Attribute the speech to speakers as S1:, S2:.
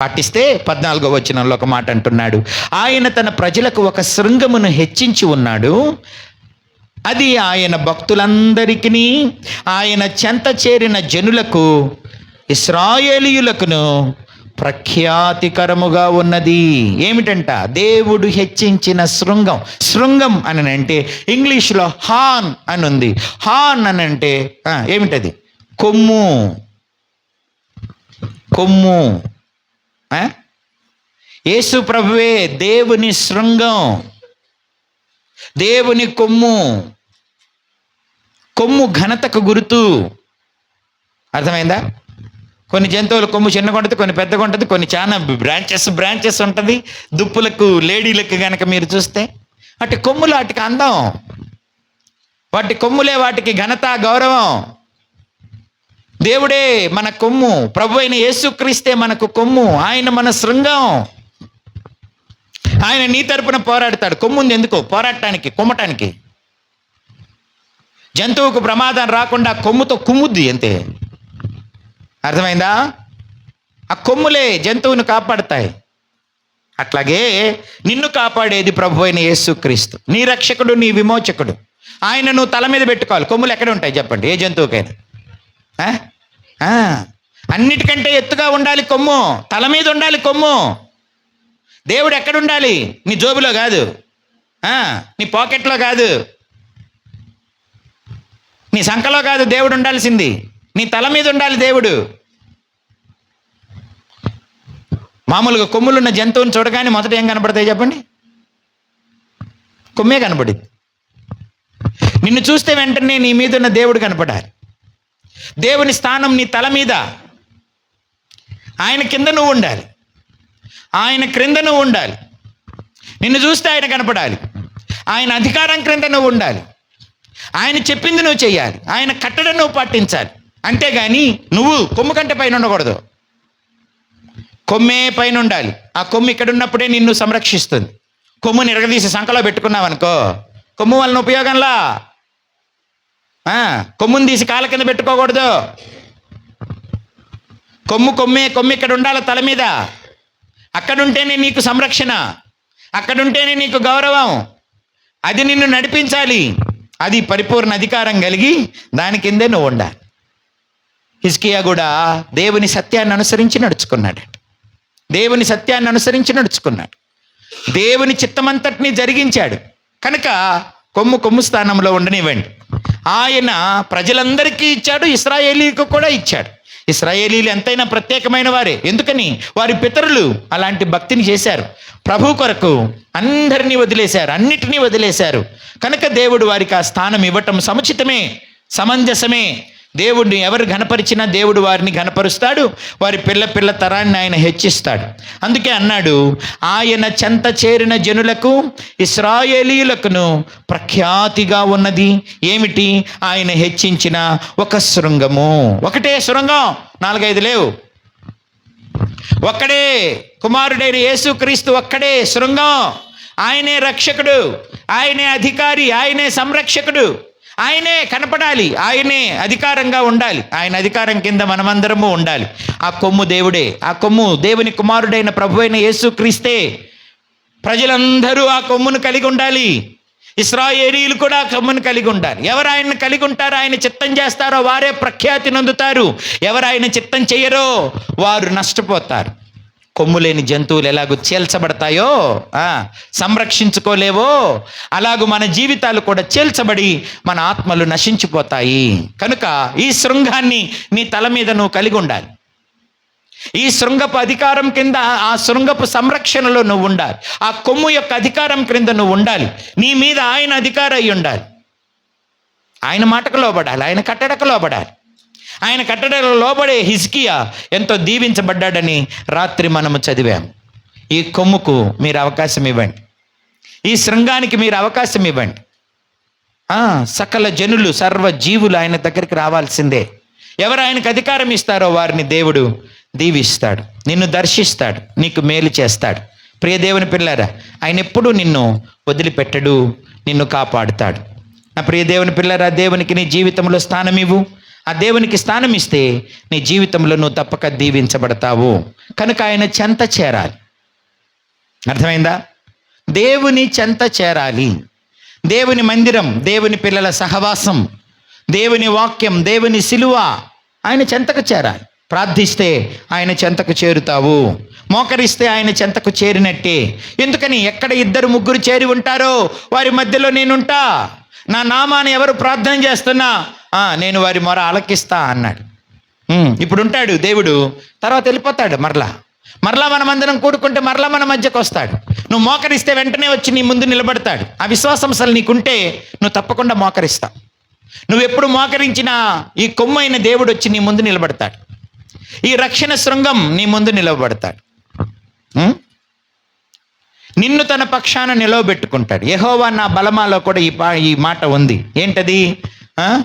S1: పాటిస్తే పద్నాలుగో వచనంలో ఒక మాట అంటున్నాడు. ఆయన తన ప్రజలకు ఒక శృంగమును హెచ్చించి ఉన్నాడు. అది ఆయన భక్తులందరికీ ఆయన చెంత చేరిన జనులకు ఇస్రాయేలీయులకును ప్రఖ్యాతికరముగా ఉన్నది. ఏమిటంట? దేవుడు హెచ్చించిన శృంగం. శృంగం అని అంటే ఇంగ్లీష్లో హాన్ అని ఉంది హాన్ అని అంటే ఏమిటది? కొమ్ము. కొమ్ము. యేసు ప్రభువే దేవుని శృంగం దేవుని కొమ్ము కొమ్ము ఘనతకు గుర్తు. అర్థమైందా? కొన్ని జంతువుల కొమ్ము చిన్నగా ఉంటుంది కొన్ని పెద్దగా ఉంటుంది కొన్ని చాలా బ్రాంచెస్ బ్రాంచెస్ ఉంటుంది. దుప్పులకు లేడీలకు కనుక మీరు చూస్తే అటు కొమ్ములు వాటికి అందం. వాటి కొమ్ములే వాటికి ఘనత గౌరవం. దేవుడే మన కొమ్ము. ప్రభు అయిన యేసుక్రీస్తే మనకు కొమ్ము. ఆయన మన శృంగం. ఆయన నీ తరపున పోరాడతాడు. కొమ్ము ఉంది ఎందుకు? పోరాడటానికి కొమ్మటానికి. జంతువుకు ప్రమాదం రాకుండా కొమ్ముతో కుమ్ముద్ది అంతే. అర్థమైందా? ఆ కొమ్ములే జంతువును కాపాడతాయి. అట్లాగే నిన్ను కాపాడేది ప్రభు అయిన యేసుక్రీస్తు. నీ రక్షకుడు నీ విమోచకుడు. ఆయన నువ్వు తల మీద పెట్టుకోవాలి. కొమ్ములు ఎక్కడ ఉంటాయి చెప్పండి? ఏ జంతువుకైనా. అన్నిటికంటే ఎత్తుగా ఉండాలి కొమ్ము. తల మీద ఉండాలి కొమ్ము. దేవుడు ఎక్కడ ఉండాలి నీ జోబులో కాదు. నీ పాకెట్లో కాదు. నీ సంఖలో కాదు దేవుడు ఉండాల్సింది. నీ తల మీద ఉండాలి దేవుడు. మామూలుగా కొమ్ములున్న జంతువుని చూడగానే మొదట ఏం కనపడతాయి చెప్పండి? కొమ్మే కనపడింది నిన్ను చూస్తే వెంటనే నీ మీద ఉన్న దేవుడు కనపడాలి. దేవుని స్థానం నీ తల మీద. ఆయన కింద నువ్వు ఉండాలి. ఆయన క్రింద నువ్వు ఉండాలి. నిన్ను చూస్తే ఆయన కనపడాలి. ఆయన అధికారం క్రింద నువ్వు ఉండాలి. ఆయన చెప్పింది నువ్వు చేయాలి ఆయన కట్టడం నువ్వు పాటించాలి. అంతేగాని నువ్వు కొమ్ము కంటే పైన ఉండకూడదు. కొమ్మే పైన ఉండాలి. ఆ కొమ్ము ఇక్కడ ఉన్నప్పుడే నిన్ను సంరక్షిస్తుంది. కొమ్ముని ఎరగదీసి సంకలో పెట్టుకున్నావనుకో. కొమ్ము వలన ఉపయోగంలా? కొమ్ముని తీసి కాళ్ళ కింద పెట్టుకోకూడదు. కొమ్ము కొమ్మే కొమ్ము ఇక్కడ ఉండాలి తల మీద. అక్కడుంటేనే నీకు సంరక్షణ. అక్కడుంటేనే నీకు గౌరవం. అది నిన్ను నడిపించాలి. అది పరిపూర్ణ అధికారం కలిగి దాని కిందే నువ్వు ఉండాలి. హిస్కియా కూడా దేవుని సత్యాన్ని అనుసరించి నడుచుకున్నాడు. దేవుని సత్యాన్ని అనుసరించి నడుచుకున్నాడు. దేవుని చిత్తమంతటిని జరిగించాడు. కనుక కొమ్ము కొమ్ము స్థానంలో ఉండనివ్వండి. ఆయన ప్రజలందరికీ ఇచ్చాడు ఇస్రాయేలీకి కూడా ఇచ్చాడు. ఇస్రాయేలీలు ఎంతైనా ప్రత్యేకమైన వారే. ఎందుకని? వారి పితరులు అలాంటి భక్తిని చేశారు. ప్రభు కొరకు అందరినీ వదిలేశారు అన్నిటినీ వదిలేశారు. కనుక దేవుడు వారికి ఆ స్థానం ఇవ్వటం సముచితమే సమంజసమే. దేవుడిని ఎవరు ఘనపరిచినా దేవుడు వారిని ఘనపరుస్తాడు వారి పిల్ల పిల్ల తరాన్ని ఆయన హెచ్చిస్తాడు. అందుకే అన్నాడు ఆయన చెంత చేరిన జనులకు ఇస్రాయేలీలకును ప్రఖ్యాతిగా ఉన్నది. ఏమిటి? ఆయన హెచ్చించిన ఒక శృంగము. ఒకటే శృంగం నాలుగైదు లేవు. ఒక్కడే కుమారుడైన యేసుక్రీస్తు ఒక్కడే శృంగం. ఆయనే రక్షకుడు ఆయనే అధికారి ఆయనే సంరక్షకుడు. ఆయనే కనపడాలి ఆయనే అధికారంగా ఉండాలి ఆయన అధికారం కింద మనమందరము ఉండాలి. ఆ కొమ్ము దేవుడే ఆ కొమ్ము దేవుని కుమారుడైన ప్రభు అయిన యేసుక్రీస్తే ప్రజలందరూ ఆ కొమ్మును కలిగి ఉండాలి. ఇస్రాయేలీలు కూడా ఆ కొమ్మును కలిగి ఉండాలి. ఎవరు ఆయన కలిగి ఉంటారో ఆయన చిత్తం చేస్తారో వారే ప్రఖ్యాతి నందుతారు. ఎవరు ఆయన చిత్తం చేయరో వారు నష్టపోతారు. కొమ్ము లేని జంతువులు ఎలాగో చేల్చబడతాయో సంరక్షించుకోలేవో అలాగూ మన జీవితాలు కూడా చేల్చబడి మన ఆత్మలు నశించిపోతాయి. కనుక ఈ శృంగాన్ని నీ తల మీద నువ్వు కలిగి ఉండాలి. ఈ శృంగపు అధికారం కింద ఆ శృంగపు సంరక్షణలో నువ్వు ఉండాలి. ఆ కొమ్ము యొక్క అధికారం క్రింద నువ్వు ఉండాలి. నీ మీద ఆయన అధికారం అయి ఉండాలి. ఆయన మాటకు లోబడాలి. ఆయన కట్టడకు లోబడాలి. ఆయన కట్టడకు లోబడే హిస్కియా ఎంతో దీవించబడ్డాడని రాత్రి మనము చదివాం. ఈ కొమ్ముకు మీరు అవకాశం ఇవ్వండి. ఈ శృంగానికి మీరు అవకాశం ఇవ్వండి. సకల జనులు సర్వ జీవులు ఆయన దగ్గరికి రావాల్సిందే. ఎవరు ఆయనకు అధికారం ఇస్తారో వారిని దేవుడు దీవిస్తాడు. నిన్ను దర్శిస్తాడు. నీకు మేలు చేస్తాడు. ప్రియ దేవుని పిల్లారా ఆయన ఎప్పుడూ నిన్ను వదిలిపెట్టడు నిన్ను కాపాడుతాడు. నా ప్రియ దేవుని పిల్లరా దేవునికి నీ జీవితంలో స్థానం ఇవ్వు. ఆ దేవునికి స్థానం ఇస్తే నీ జీవితంలో నువ్వు తప్పక దీవించబడతావు. కనుక ఆయన చెంత చేరాలి. అర్థమైందా? దేవుని చెంత చేరాలి. దేవుని మందిరం దేవుని పిల్లల సహవాసం దేవుని వాక్యం దేవుని సిలువ ఆయన చెంతకు చేరాలి. ప్రార్థిస్తే ఆయన చెంతకు చేరుతావు. మోకరిస్తే ఆయన చెంతకు చేరినట్టే. ఎందుకని ఎక్కడ ఇద్దరు ముగ్గురు చేరి ఉంటారో వారి మధ్యలో నేనుంటా? నా నామాన్ని ఎవరు ప్రార్థన చేస్తున్నా నేను వారి మొర ఆలకిస్తా అన్నాడు. ఇప్పుడు ఉంటాడు దేవుడు. తర్వాత వెళ్ళిపోతాడు మరలా. మరలా మనమందరం కూడుకుంటే మరలా మన మధ్యకు వస్తాడు. నువ్వు మోకరిస్తే వెంటనే వచ్చి నీ ముందు నిలబడతాడు. ఆ విశ్వాసం అసలు నీకుంటే నువ్వు తప్పకుండా మోకరిస్తావు. నువ్వు ఎప్పుడు మోకరించినా ఈ కొమ్మైన దేవుడు వచ్చి నీ ముందు నిలబడతాడు. ఈ రక్షణ శృంగం నీ ముందు నిలబడతాడు. నిన్ను తన పక్షాన నిలవబెట్టుకుంటాడు. యహోవా నా బలమాలో కూడా ఈ ఈ మాట ఉంది. ఏంటది? ఆ?